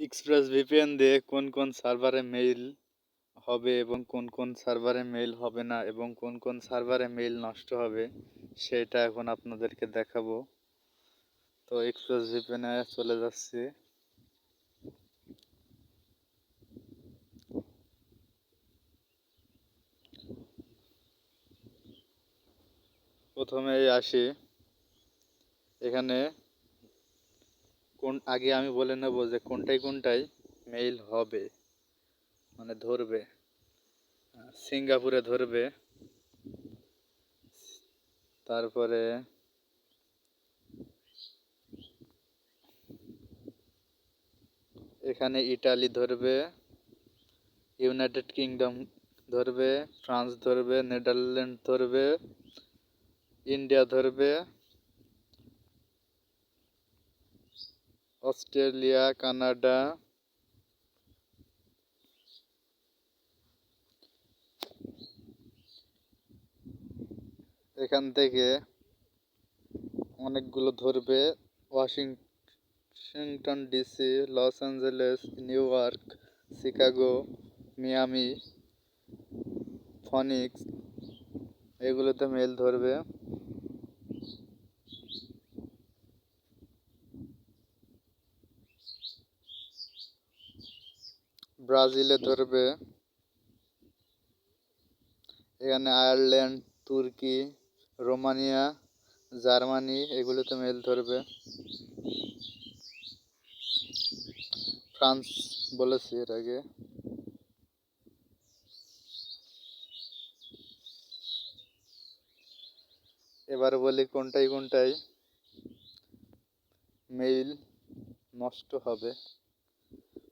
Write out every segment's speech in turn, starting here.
Express VPN দিয়ে কোন কোন সার্ভারে মেইল হবে এবং কোন কোন সার্ভারে মেইল হবে না এবং কোন কোন সার্ভারে মেইল নষ্ট হবে, সেটা এখন আপনাদেরকে দেখাবো। তো এক্সপ্রেস ভিপিএনে চলে যাচ্ছি। প্রথমেই আসি। এখানে কোন, আগে আমি বলে নেব যে কোনটায় কোনটায় মেইল হবে। মানে ধরবে। সিঙ্গাপুরে ধরবে। তারপরে এখানে ইটালি ধরবে, ইউনাইটেড কিংডম ধরবে, ফ্রান্স ধরবে, নেদারল্যান্ড ধরবে, ইন্ডিয়া ধরবে। Australia, Canada. এখান থেকে অনেকগুলো ধরবে। Washington DC, Los Angeles New York Chicago, Miami, Phoenix, এগুলোতে মেল ধরবে। ব্রাজিলে ধরবে। এখানে আয়ারল্যান্ড, তুর্কি, রোমানিয়া, জার্মানি, এগুলোতে মেল ধরবে। ফ্রান্স বলেছি এর আগে। এবার বলি কোনটাই কোনটাই। মেইল নষ্ট হবে।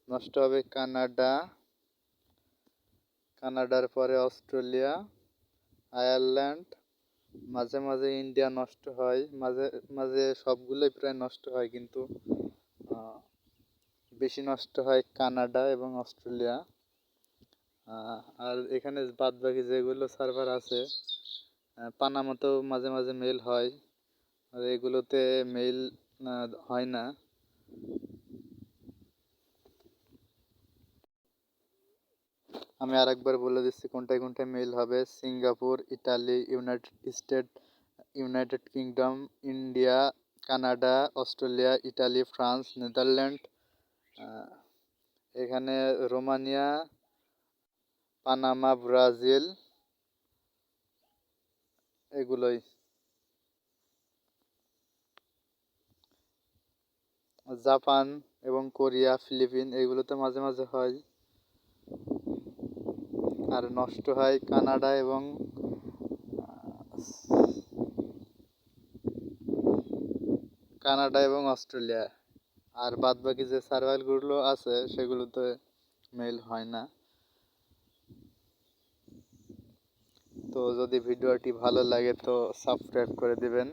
নষ্ট হবে কানাডা। কানাডার পরে অস্ট্রেলিয়া, আয়ারল্যান্ড। মাঝে মাঝে ইন্ডিয়া নষ্ট হয়। মাঝে মাঝে সবগুলোই প্রায় নষ্ট হয় কিন্তু বেশি নষ্ট হয় কানাডা এবং অস্ট্রেলিয়া। আর এখানে বাদ বাকি যেগুলো সার্ভার আছে পানামাতেও মাঝে মাঝে মেল হয়। আর এগুলোতে মেল হয় না। আমি আরেকবার বলে দিচ্ছি কোনটায় কোনটায় মেল হবে। Singapore Italy United State, United Kingdom, India, Canada, Australia Italy France, Netherland এখানে রোমানিয়া, পানামা, ব্রাজিল, এগুলোই। জাপান এবং কোরিয়া, ফিলিপিন, এগুলোতে মাঝে মাঝে হয়। আর নষ্ট হয় কানাডা এবং কানাডা এবং অস্ট্রেলিয়া। আর বাদ বাকি যে সার্ভারগুলো আছে, সেগুলোতে মেল হয় না। তো যদি ভিডিওটি ভালো লাগে, তো সাবস্ক্রাইব করে দিবেন।